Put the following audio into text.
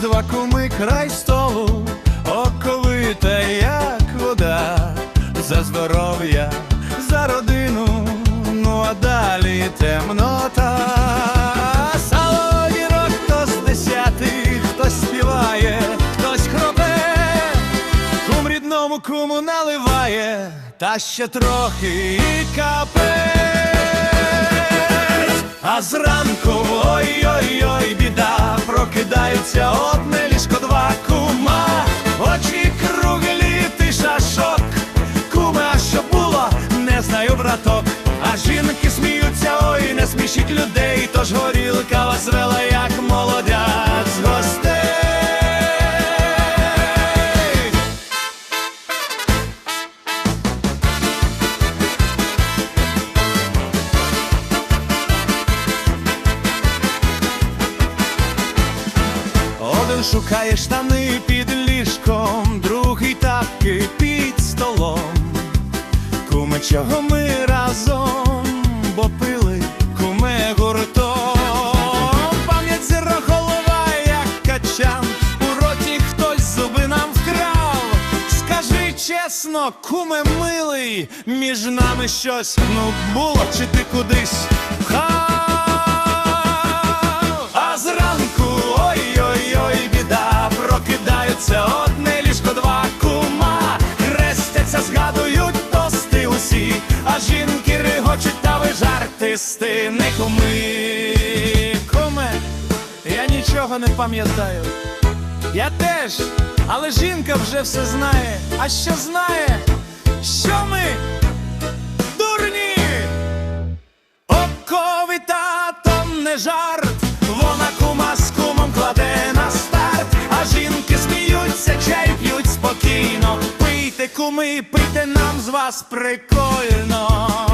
Різдва куми край столу, оковита, як вода, за здоров'я, за родину, ну а далі темнота. Сало вірок, хтось десятий, хтось співає, хтось хропе, кум рідному куму наливає, та ще трохи і капець. А зранку прокидаються одне ліжко два кума, очі круглі, ти шашок, кума, що було, не знаю, браток. Один шукає штани під ліжком, другий тапки під столом. Куме, чого ми разом, бо пили куме гуртом. Пам'ять зіро голова, як качан, у роті хтось зуби нам вкрав. Скажи чесно, куме милий, між нами щось ну було, чи ти кудись вхав? Прокидаються одне ліжко, два кума, хрестяться, згадують тости усі, а жінки ригочуть, та ви жартисти, не куми. Куме, я нічого не пам'ятаю. Я теж, але жінка вже все знає. А що знає? Що ми? Дурні! Оковита то не жарт, спокійно. пити нам з вас прикольно.